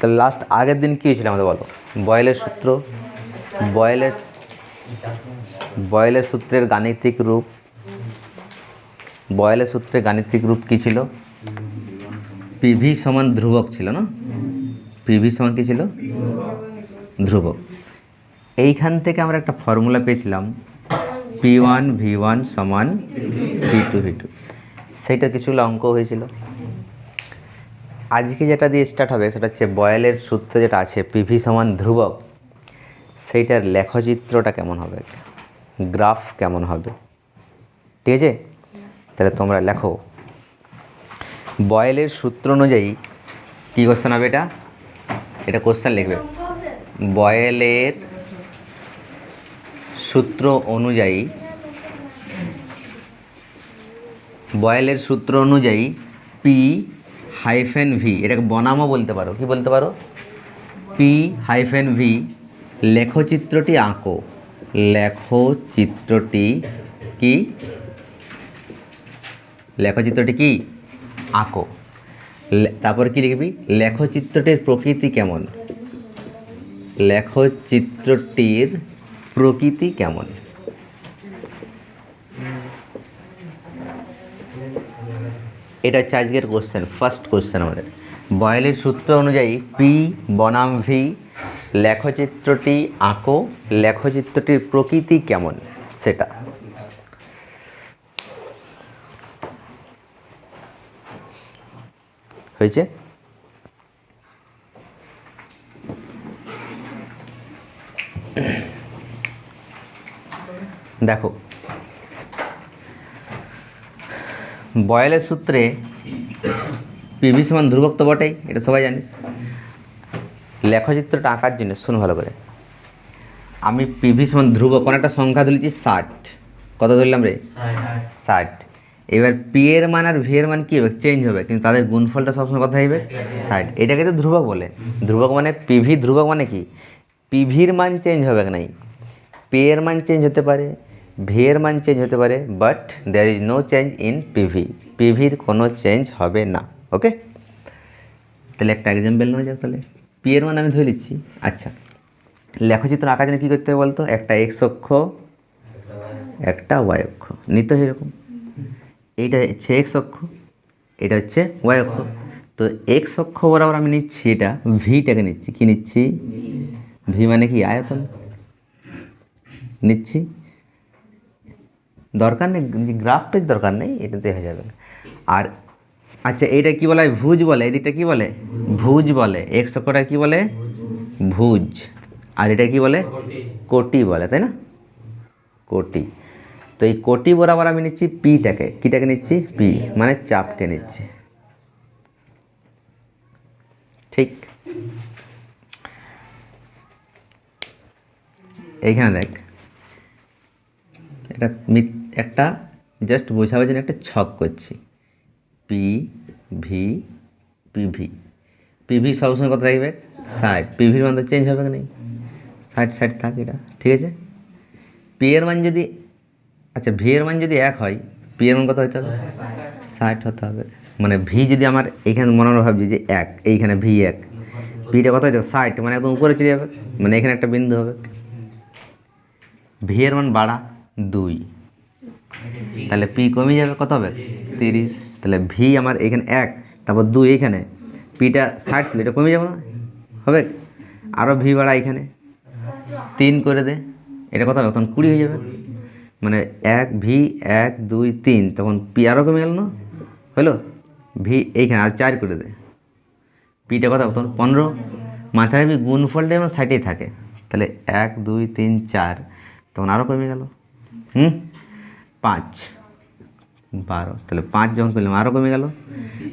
তাহলে লাস্ট আগের দিন কী হয়েছিল আমাদের বলো? বয়েলের সূত্র? বয়েলের বয়েলের সূত্রের গাণিতিক রূপ। বয়েলের সূত্রের গাণিতিক রূপ কী ছিল? পিভি সমান ধ্রুবক ছিল না? পিভি সমান কী ছিল? ধ্রুবক। এইখান থেকে আমরা একটা ফর্মুলা পেয়েছিলাম। পি ওয়ান ভি ওয়ান সমান ভি টু ভি টু সেইটা কিছুগুলো অঙ্ক হয়েছিল। আজকে যেটা দিয়ে স্টার্ট হবে সেটা হচ্ছে বয়েলের সূত্র যেটা আছে পিভি সমান ধ্রুবক, সেইটার লেখচিত্রটা কেমন হবে? গ্রাফ কেমন হবে? ঠিক আছে? তাহলে তোমরা লেখো। বয়েলের সূত্র অনুযায়ী কী কোশ্চেন হবে এটা? এটা কোশ্চেন লিখবে। বয়েলের সূত্র অনুযায়ী, বয়েলের সূত্র অনুযায়ী পি হাইফেন ভি, এটাকে বনামও বলতে পারো। কি বলতে পারো? পি হাইফেন ভি, লেখচিত্রটি আঁকো। লেখচিত্রটি কি? লেখচিত্রটি কি? আঁকো। তারপর কি লিখবি? লেখচিত্রটির প্রকৃতি কেমন? লেখচিত্রটির প্রকৃতি কেমন? এটা হচ্ছে আজকের কোশ্চেন ফার্স্ট কোশ্চেন আমাদের। বয়েলের সূত্র অনুযায়ী পি বনাম ভি লেখচিত্রটি আঁকো, লেখচিত্রটির প্রকৃতি কেমন? সেটা। হয়েছে? দেখো বয়েলের সূত্রে পিভি সমান ধ্রুবক তো বটেই এটা সবাই জানিস। লেখচিত্রটা আঁকার জন্য, শুন ভালো করে। আমি পিভি সমান ধ্রুবক, কোনো একটা সংখ্যা ধরেছি ষাট। কত ধরলাম রে? ষাট। এবার পি এর মান আর ভি এর মান কী হবে? চেঞ্জ হবে, কিন্তু তাদের গুণফলটা সবসময় কথা হবে ষাট। এটাকে তো ধ্রুবক বলে। ধ্রুবক মানে পিভি ধ্রুবক মানে কি? পিভির মান চেঞ্জ হবে নাই? পি এর মান চেঞ্জ হতে পারে। ভি এর মান চেঞ্জ হতে পারে but there is no change in PV পিভির কোনো চেঞ্জ হবে না ওকে তাহলে একটা এক্সাম্পল নেওয়া যাক তাহলে। পি মান আমি ধরে নিচ্ছি আচ্ছা। লেখচিত্র আঁকার জন্য কী করতে হবে বলতো? একটা এক্স অক্ষ, একটা ওয়াই অক্ষ। নিতে হয় এরকম। এইটা হচ্ছে এক্স অক্ষ, এটা হচ্ছে ওয়াই অক্ষ। তো এক্স অক্ষ বরাবর আমি নিচ্ছি এটা ভিটাকে নিচ্ছি। কি নিচ্ছি? ভি মানে কি? আয়তন। নিচ্ছি। দরকার নেই গ্রাফ পেজ দরকার নেই এটাতে হয়ে যাবে। আর আচ্ছা এইটা কি বলে? ভুজ বলে। এই দিকটা কি বলে? ভুজ বলে। এক্স অক্ষটা কি বলে? ভুজ। আর এটা কি বলে? কোটি বলে, তাই না? কোটি। তো এই কোটি বরাবর আমি নিচ্ছি পিটাকে। কিটাকে নিচ্ছি? পি। মানে চাপকে নিচ্ছি। ঠিক। এইখানে দেখ। এটা একটা জাস্ট বোঝাবার জন্য একটা ছক করছি। পি ভি পিভি পিভি সবসময় কত থাকবে ষাট। পিভির মান তো চেঞ্জ হবে না ষাট ষাট থাক এটা। ঠিক আছে? পি এর মান যদি আচ্ছা ভি এর মান যদি এক হয়, পি এর মান কত হতে হবে? ষাট হতে হবে। মানে ভি যদি আমার এখানে মনে ভাবছি যে এক, এইখানে ভি এক ভিটা কত হচ্ছে ষাট মানে একদম উপরে চলে যাবে। মানে এখানে একটা বিন্দু হবে। ভি এর মান বাড়া। দুই। তাহলে পি কমে যাবে কত হবে? তিরিশ। তাহলে ভি আমার এখানে এক, তারপর দুই এখানে। পিটা ষাট ছিল, এটা কমে যাবে না? হবে? আরও ভি বাড়া এখানে। তিন করে দে, এটা কত হবে? তখন কুড়ি হয়ে যাবে। মানে এক ভি এক, দুই, তিন, তখন পি আরও কমে গেল না? হলো? ভি এইখানে, আর চার করে দে। পিটা কত তখন পনেরো। মাথায় গুণফলটা আমার ষাটেই থাকে। তাহলে এক, দুই, তিন, চার, তখন আরও কমে গেল। হুম? পাঁচ। বারো। তাহলে পাঁচ যখন করলাম আরও কমে গেল?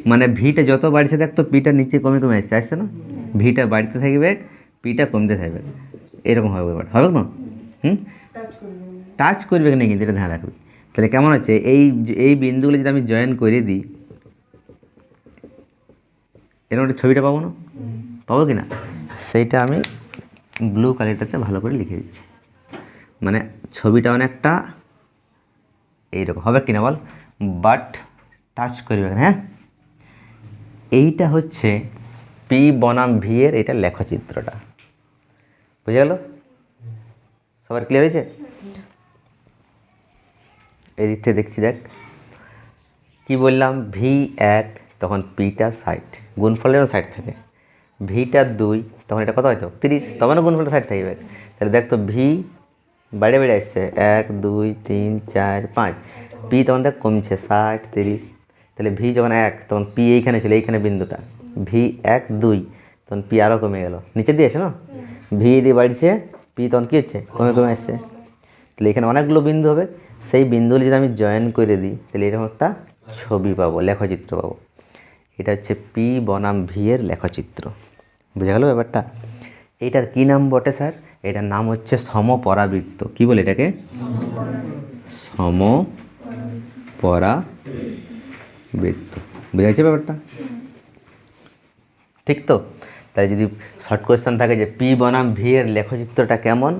মানে ভিটা যত বাড়ছে দেখ তো, পিটা নিচে কমে কমে আসছে আসছে না? ভিটা বাড়তে থাকবে, পিটা কমতে থাকবে। এরকম হবে ব্যাপার। হবে না হুম? টাচ করবে না কিন্তু এটা ধ্যান রাখবে। তাহলে কেমন হচ্ছে? এই এই বিন্দুগুলো যদি আমি জয়েন করে দিই, এরকম একটা ছবিটা পাবো না? পাবো কি না? সেইটা আমি ব্লু কালারটাতে ভালো করে লিখে দিচ্ছি। মানে ছবিটা অনেকটা এইরকম। হবে কিনা বল? বাট টাচ করবে হ্যাঁ? এইটা হচ্ছে পি বনাম ভি এর এটা লেখচিত্রটা। বুঝে গেল? সবার ক্লিয়ার হয়েছে? এই দিক থেকে দেখছি, দেখ। কি বললাম? ভি এক, তখন পিটা ষাট। গুণফলেরও ষাট থাকে। ভিটা দুই, তখন এটা কত হয়তো? তিরিশ। তখন গুণফলটা ষাট থাকবে তাহলে দেখ তো ভি বাইরে বেড়ে আসছে। এক দুই তিন চার পাঁচ। পি তখন দেখ কমছে ষাট তিরিশ। তাহলে ভি যখন এক তখন পি এইখানে ছিল এইখানে বিন্দুটা। ভি এক দুই। তখন পি আরও কমে গেল। নিচে দিয়ে আছে না? ভি দিয়ে বাড়ছে পি তখন কী হচ্ছে? কমে কমে আসছে। তাহলে এখানে অনেকগুলো বিন্দু হবে। সেই বিন্দুগুলি যদি আমি জয়েন করে দিই তাহলে এরকম একটা ছবি পাবো লেখচিত্র পাবো। এটা হচ্ছে পি বনাম ভি এর লেখচিত্র। বুঝা গেল ব্যাপারটা? এইটার কি নাম বটে স্যার? এটার নাম হচ্ছে সমপরাবৃত্ত। কি বলে এটাকে? সমপরাবৃত্ত। বুঝা গেছে ব্যাপারটা? ঠিক তো? তাই যদি শর্ট কোয়েশ্চেন থাকে যে পি বনাম ভি এর লেখচিত্রটা কেমন?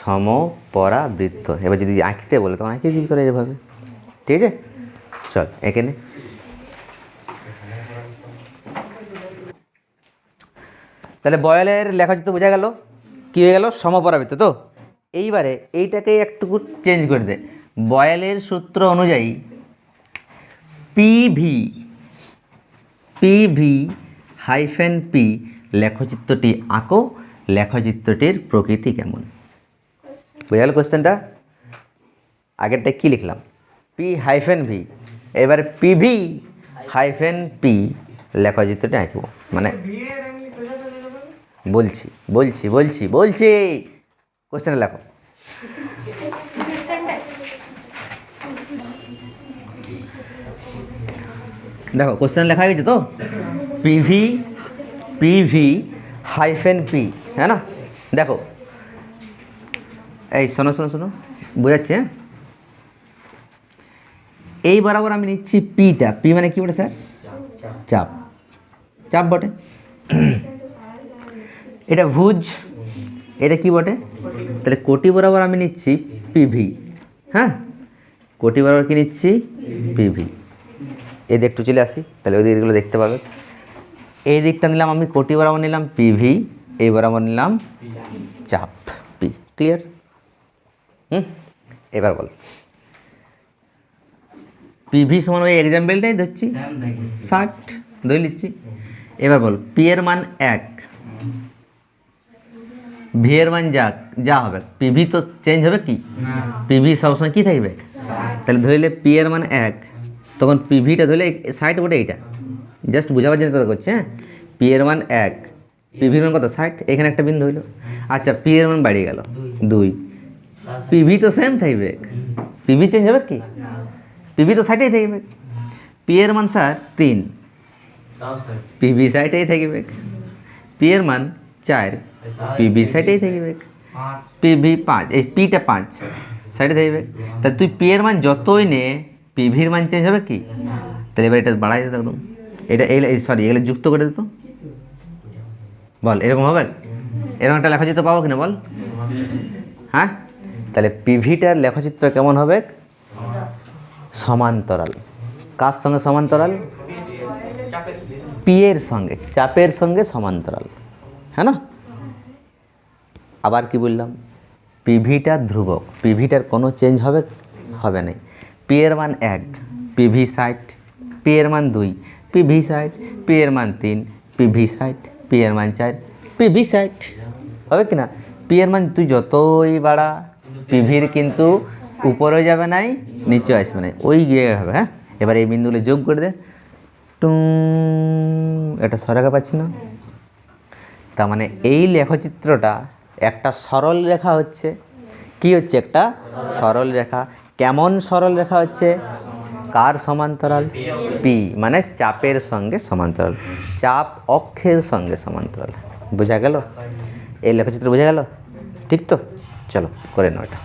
সমপরাবৃত্ত। এবার যদি আঁকতে বলে, তখন আঁকিয়ে দিবি তোরা এভাবে। ঠিক আছে? চল এখানে তাহলে বয়েলের লেখচিত্র বোঝা গেল? কী হয়ে গেল? সমপরাবৃত্ত। তো এইবারে এইটাকে একটুকু চেঞ্জ করে দে। বয়েলের সূত্র অনুযায়ী পিভি পিভি হাইফেন পি লেখচিত্রটি আঁকো। লেখচিত্রটির প্রকৃতি কেমন? বোঝা গেল কোশ্চেনটা আগেরটা কী লিখলাম? পি হাইফেন ভি এবার পিভি হাইফেন পি লেখচিত্রটি আঁকবো। মানে বলছি বলছি বলছি বলছি। কোশ্চেনে লেখো। দেখো কোশ্চেন লেখা গেছে তো? পিভি পিভি হাইফেন পি হ্যাঁ না? দেখো। এই শোনো শোনো শোনো বোঝাচ্ছে হ্যাঁ? এই বরাবর আমি নিচ্ছি পিটা পি মানে কি বটে স্যার? চাপ। চাপ বটে। এটা ভুজ। এটা কি বটে? তাহলে কোটি বরাবর আমি নিচ্ছি পিভি হ্যাঁ? কোটি বরাবর কি নিচ্ছি পিভি এই দিক একটু চলে আসি তাহলে ওই দিকগুলো দেখতে পাবে। এই দিকটা নিলাম আমি কোটি বরাবর নিলাম পিভি এই বরাবর নিলাম চাপ পি ক্লিয়ার হুম? এবার বল। পিভি সমান ওই এক্সাম্পলটাই ধরছি। ষাট ধরে নিচ্ছি। এবার বল পি এর মান এক। ভি এর মান যা যা হবে। পিভি তো চেঞ্জ হবে কি? পিভি সবসময় কি থাকবে? তাহলে ধরলে পি এর মান এক। তখন পিভিটা ধরলে ষাট বটে এইটা। জাস্ট বোঝাবার জন্য কথা করছে হ্যাঁ? পি এর মান এক। পিভির মান কত? ষাট? এখানে একটা বিন্দু হইল। আচ্ছা পি এর মান বাড়িয়ে গেল। দুই। পিভি তো সেম থাকবে। পিভি চেঞ্জ হবে কি? পিভি তো সাইডেই থাকবে। পি এর মান স্যার তিন। পিভি সাইডেই থাকবে। পি এর মান চার। পিভি সাইডেই থাকবে পিভি পাঁচ, এই পিটা পাঁচ সাইডে থাকবে তা তুই পি এর মান যতই নে পিভির মান চেঞ্জ হবে কি? তাহলে এবার এটা বাড়াই দিত একদম। এটা এই সরি এগুলো যুক্ত করে দিত বল, এরকম হবে? এরকম একটা লেখচিত্র পাবো কিনা বল? হ্যাঁ? তাহলে পিভিটার লেখচিত্র কেমন হবে সমান্তরাল। কার সঙ্গে সমান্তরাল? পি এর সঙ্গে, চাপের সঙ্গে সমান্তরাল। হ্যাঁ না? আবার কি বললাম? পিভিটা ধ্রুবক। পিভিটার কোনো চেঞ্জ হবে? হবে না পি এর মান এক পিভি ষাট, পি এর মান দুই পিভি ষাট, পি এর মান তিন পিভি ষাট, পি এর মান চার পিভি ষাট। হবে কি না? পি এর মান তুই যতই বাড়া পিভির কিন্তু উপরে যাবে নাই, নিচে আসবে নাই। ওই গিয়ে হবে হ্যাঁ? এবার এই বিন্দুগুলো যোগ করে দে। টু, এটা সরাকে পাচ্ছি না। তার মানে এই লেখচিত্রটা একটা সরল রেখা হচ্ছে। কি হচ্ছে একটা সরল রেখা? কেমন সরল রেখা হচ্ছে? কার সমান্তরাল? পি মানে চাপের সঙ্গে সমান্তরাল। চাপ অক্ষের সঙ্গে সমান্তরাল। বোঝা গেল? এই লেখচিত্র বোঝা গেল? ঠিক তো? চলো, করে নাও এটা।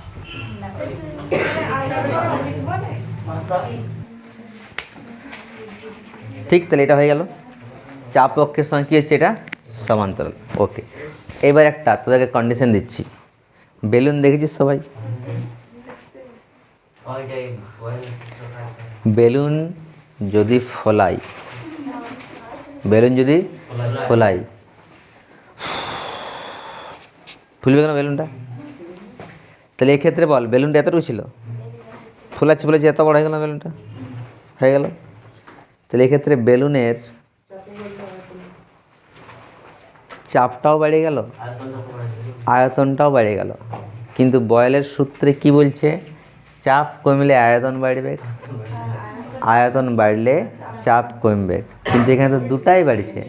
ঠিক, তাহলে এটা হয়ে গেল। চাপ অক্ষের সঙ্গে কী হচ্ছে এটা? সমান্তরাল। ওকে এবার একটা তোদেরকে কন্ডিশন দিচ্ছি। বেলুন দেখেছিস সবাই? বেলুন যদি ফলাই বেলুন যদি ফোলাই ফুলবে কেন বেলুনটা? তাহলে এক্ষেত্রে বল, বেলুনটা এতটুকু ছিল? ফুলাচ্ছি ফুলাচ্ছি, এত বড় হয়ে গেল বেলুনটা? হয়ে গেল? তাহলে এক্ষেত্রে বেলুনের চাপটাও বেড়ে গেল, আয়তনটাও বেড়ে গেল। কিন্তু বয়েলের সূত্রে কি বলছে? চাপ কমলে আয়তন বাড়বে, আয়তন বাড়লে চাপ কমবে। কিন্তু এখানে তো দুটাই বাড়ছে।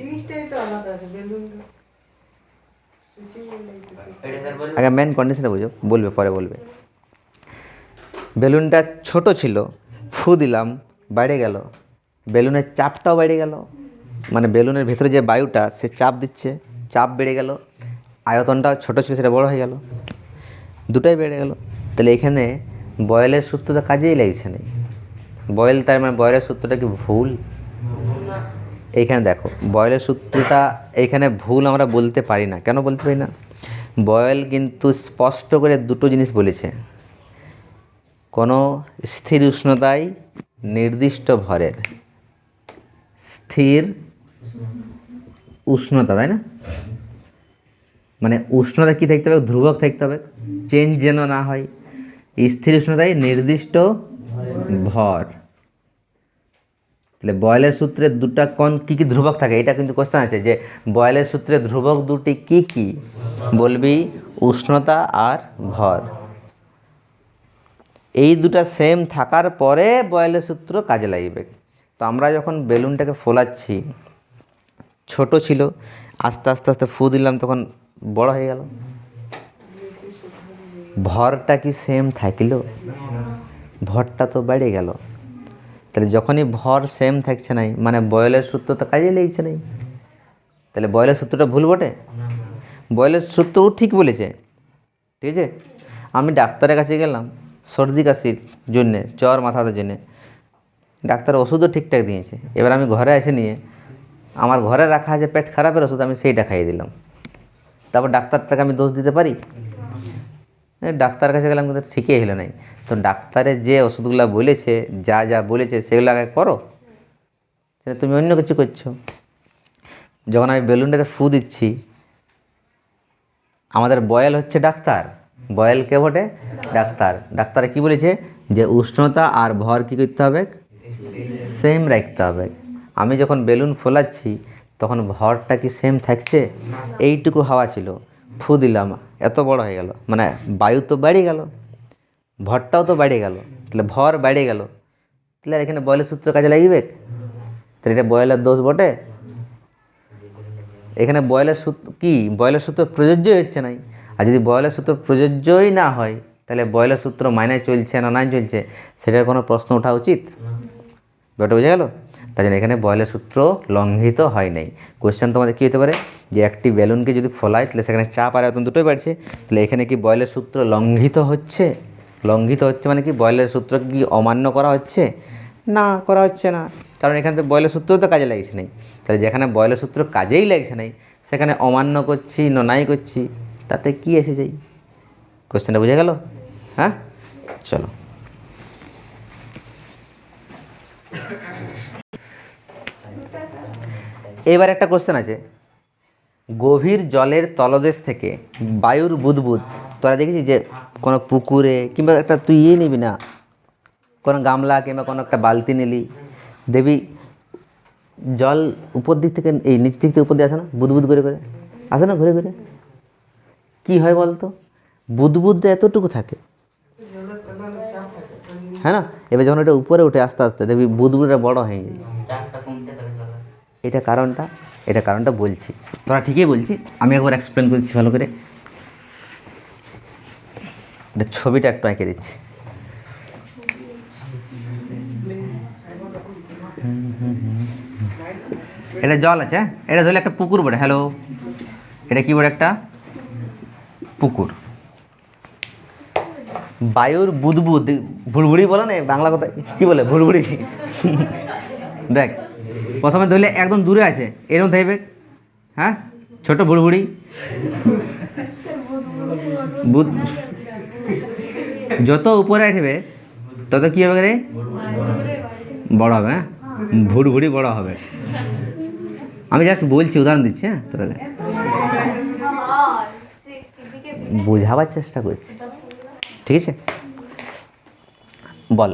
আগে মেন কন্ডিশনে বুঝো, বলবে, পরে বলবে। বেলুনটা ছোট ছিল, ফু দিলাম, বাইরে গেল। বেলুনের চাপটাও বেড়ে গেল। মানে বেলুনের ভেতরে যে বায়ুটা, সে চাপ দিচ্ছে। চাপ বেড়ে গেল আয়তনটাও ছোট ছিল, সেটা বড় হয়ে গেল, দুটাই বেড়ে গেল। তাহলে এখানে বয়েলের সূত্রটা কাজেই লাগছে না। বয়েল তার মানে বয়েলের সূত্রটা কি ভুল? এইখানে দেখো, বয়েলের সূত্রটা এইখানে ভুল আমরা বলতে পারি না। কেন বলতে পারি না? বয়েল কিন্তু স্পষ্ট করে দুটো জিনিস বলেছে। কোনো স্থির উষ্ণতায় নির্দিষ্ট ভরের। স্থির উষ্ণতা, তাই না? মানে উষ্ণতা কী থাকতে হবে? ধ্রুবক থাকতে হবে। চেঞ্জ যেন না হয়। স্থির উষ্ণতায় নির্দিষ্ট ভর। তাহলে বয়েলের সূত্রে দুটা কোন কী কী ধ্রুবক থাকে? এটা কিন্তু কোশ্চেন আছে যে বয়েলের সূত্রে ধ্রুবক দুটি কি কি বলবি? উষ্ণতা আর ভর। এই দুটা সেম থাকার পরে বয়েলের সূত্র কাজে লাগবে। তো আমরা যখন বেলুনটাকে ফোলাচ্ছি ছোট ছিল, আস্তে আস্তে আস্তে ফু দিলাম, তখন বড় হয়ে গেল। ভরটা কি সেম থাকল? ভরটা তো বেড়ে গেল। তাহলে যখনই ভর সেম থাকছে নাই মানে বয়লের সূত্র তো কাজে লেগেছে নাই। তাহলে বয়লের সূত্রটা ভুল বটে? বয়লের সূত্রও ঠিক বলেছে। ঠিক আছে? আমি ডাক্তারের কাছে গেলাম, সর্দি কাশির জন্যে, জ্বর মাথার জন্যে। ডাক্তার ওষুধও ঠিকঠাক দিয়েছে। এবার আমি ঘরে এসে নিয়ে আমার ঘরে রাখা আছে পেট খারাপের ওষুধ, আমি সেইটা খাইয়ে দিলাম। তারপর ডাক্তারটাকে আমি দোষ দিতে পারি? ডাক্তার কাছে গেলাম, কিন্তু ঠিকই হলো নাই। তো ডাক্তারে যে ওষুধগুলো বলেছে, যা যা বলেছে, সেগুলো আগে করো। সেটা তুমি অন্য কিছু করছ। যখন আমি বেলুনটাতে ফু দিচ্ছি, আমাদের বয়েল হচ্ছে ডাক্তার। বয়েল কে বটে? ডাক্তার। ডাক্তারে কি বলেছে? যে উষ্ণতা আর ভর কি করতে হবে? সেম রাখতে হবে। আমি যখন বেলুন ফোলাচ্ছি, তখন ভরটা কি সেম থাকছে? এইটুকু হাওয়া ছিল। ফু দিলাম, এত বড় হয়ে গেল। মানে বায়ু তো বেড়ে গেল, ভরটাও তো বেড়ে গেল। তাহলে ভর বেড়ে গেল। তাহলে এখানে বয়েলের সূত্র কাজে লাগবে? তাহলে এটা বয়েলের দোষ বটে? এখানে বয়েলের সূত্র, কি? বয়েলের সূত্র প্রযোজ্যই হচ্ছে নাই। আর যদি বয়েলের সূত্র প্রযোজ্যই না হয়, তাহলে বয়েলের সূত্র মাইনে চলছে না নাই চলছে, সেটার কোনো প্রশ্ন ওঠা উচিত? ব্যাপারটা বোঝা গেল? তাই জন্য এখানে বয়েলের সূত্র লঙ্ঘিত হয় নাই। কোয়েশ্চেন তোমাদের কী হতে পারে? যে একটি বেলুনকে যদি ফলায়, তাহলে সেখানে চাপ আর আয়তন দুটোই বাড়ছে। তাহলে এখানে কি বয়েলের সূত্র লঙ্ঘিত হচ্ছে? লঙ্ঘিত হচ্ছে মানে কি বয়েলের সূত্র কি অমান্য করা হচ্ছে? না, করা হচ্ছে না। কারণ এখানে তো বয়েলের সূত্র তো কাজে লাগছে নাই। তাহলে যেখানে বয়েলের সূত্র কাজেই লাগছে নাই, সেখানে অমান্য করছি, ননাই করছি, তাতে কি এসে যাই কোশ্চেনটা বুঝে গেল? হ্যাঁ? চলো। এবার একটা কোশ্চেন আছে। গভীর জলের তলদেশ থেকে বায়ুর বুদবুদ, তোরা দেখেছিস যে কোনো পুকুরে কিংবা একটা তুই ইয়ে নিবি না, কোনো গামলা কিংবা কোনো একটা বালতি নিলি, দেখবি জল উপর দিক থেকে, এই নিচ দিক থেকে উপর দিয়ে আসে না, বুদবুদ করে করে, আসে না ঘুরে ঘুরে? কী হয় বলতো? বুদবুদটা এতটুকু থাকে। হ্যাঁ না? এবার যখন এটা উপরে উঠে আস্তে আস্তে, দেখবি বুদবুদটা বড় হয়ে যায় এটা কারণটা এটা কারণটা বলছি। তোরা ঠিকই বলছি আমি একবার এক্সপ্লেন করছি ভালো করে। এটা ছবিটা একটু এঁকে দিচ্ছি। এটা জল আছে হ্যাঁ? এটা ধরলে একটা পুকুর বটে হ্যালো এটা কি বলে একটা? পুকুর। বায়ুর বুদবুদ, ভুড়ভুড়ি বলে না বাংলা কথা কি বলে, ভুড়ভুড়ি? দেখ প্রথমে ধরলে একদম দূরে আছে, এরকম থাকবে হ্যাঁ? ছোট বুদ যত উপরে উঠবে তত কী হবে রে? বড় হবে হ্যাঁ? ভুড়ভুড়ি বড় হবে। আমি জাস্ট বলছি, উদাহরণ দিচ্ছি হ্যাঁ? তোরা বোঝাবার চেষ্টা করছি। ঠিক আছে? বল।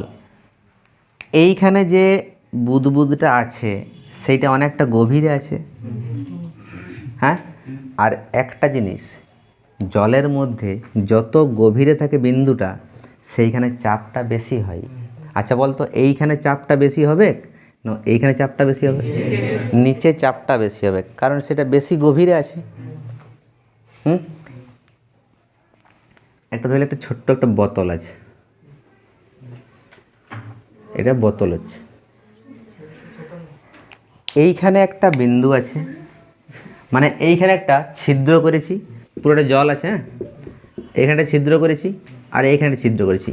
এইখানে যে বুদবুদটা আছে সেইটা অনেকটা গভীরে আছে। হ্যাঁ? আর একটা জিনিস, জলের মধ্যে যত গভীরে থাকে বিন্দুটা, সেইখানে চাপটা বেশি হয়। আচ্ছা বলতো, এইখানে চাপটা বেশি হবে? না, এইখানে চাপটা বেশি হবে? নিচে চাপটা বেশি হবে, কারণ সেটা বেশি গভীরে আছে। হুম? একটা ধরলে একটা ছোট্ট একটা বোতল আছে। এটা বোতল হচ্ছে। এইখানে একটা বিন্দু আছে। মানে এইখানে একটা ছিদ্র করেছি। পুরোটা জল আছে হ্যাঁ? এইখানটা ছিদ্র করেছি আর এইখানে ছিদ্র করেছি।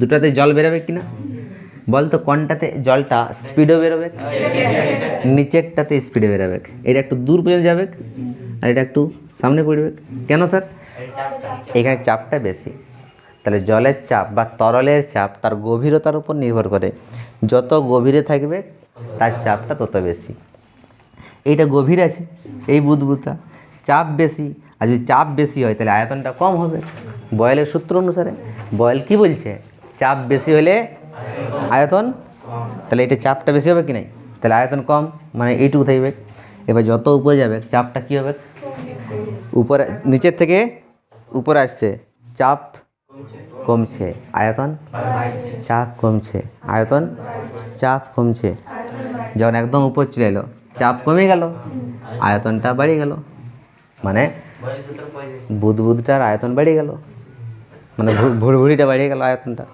দুটাতে জল বেরোবে কি না বলতো কোনটাতে জলটা স্পিডও বেরোবে, নিচেরটাতে স্পিডে বেরোবে। এটা একটু দূর পর্যন্ত যাবে আর এটা একটু সামনে পড়বে। কেন স্যার? এখানে চাপটা বেশি। তাহলে জলের চাপ বা তরলের চাপ তার গভীরতার উপর নির্ভর করে। যত গভীরে থাকবে, তার চাপটা তত বেশি। এইটা গভীর আছে, এই বুদবুদটা। চাপ বেশি, আর যদি চাপ বেশি হয়, তাহলে আয়তনটা কম হবে। বয়েলের সূত্র অনুসারে। বয়েল কি বলছে? চাপ বেশি হলে আয়তন তাহলে এটা চাপটা বেশি হবে কি নাই? তাহলে আয়তন কম মানে এইটুকু থাকবে। এবার যত উপরে যাবে, চাপটা কী হবে? উপরে, নিচের থেকে উপরে আসছে। চাপ কমছে। আয়তন? চাপ কমছে। আয়তন? চাপ কমছে। যখন একদম উপর চলে এলো, চাপ কমে গেল। আয়তনটা বাড়িয়ে গেল। মানে বুদবুদটার আয়তন বেড়ে গেল। মানে ভুড়ভুড়িটা বাড়িয়ে গেল আয়তনটা।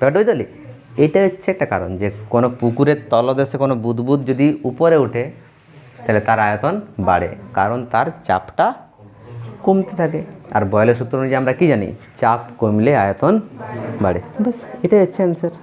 ব্যাপারটা বুঝতে এটা হচ্ছে একটা কারণ যে কোনো পুকুরের তলদেশে কোনো বুদবুদ যদি উপরে ওঠে, তাহলে তার আয়তন বাড়ে। কারণ তার চাপটা কমতে থাকে। আর বয়লের সূত্র অনুযায়ী আমরা কি জানি? চাপ কমলে আয়তন বাড়ে। ব্যাস এটাই হচ্ছে অ্যান্সার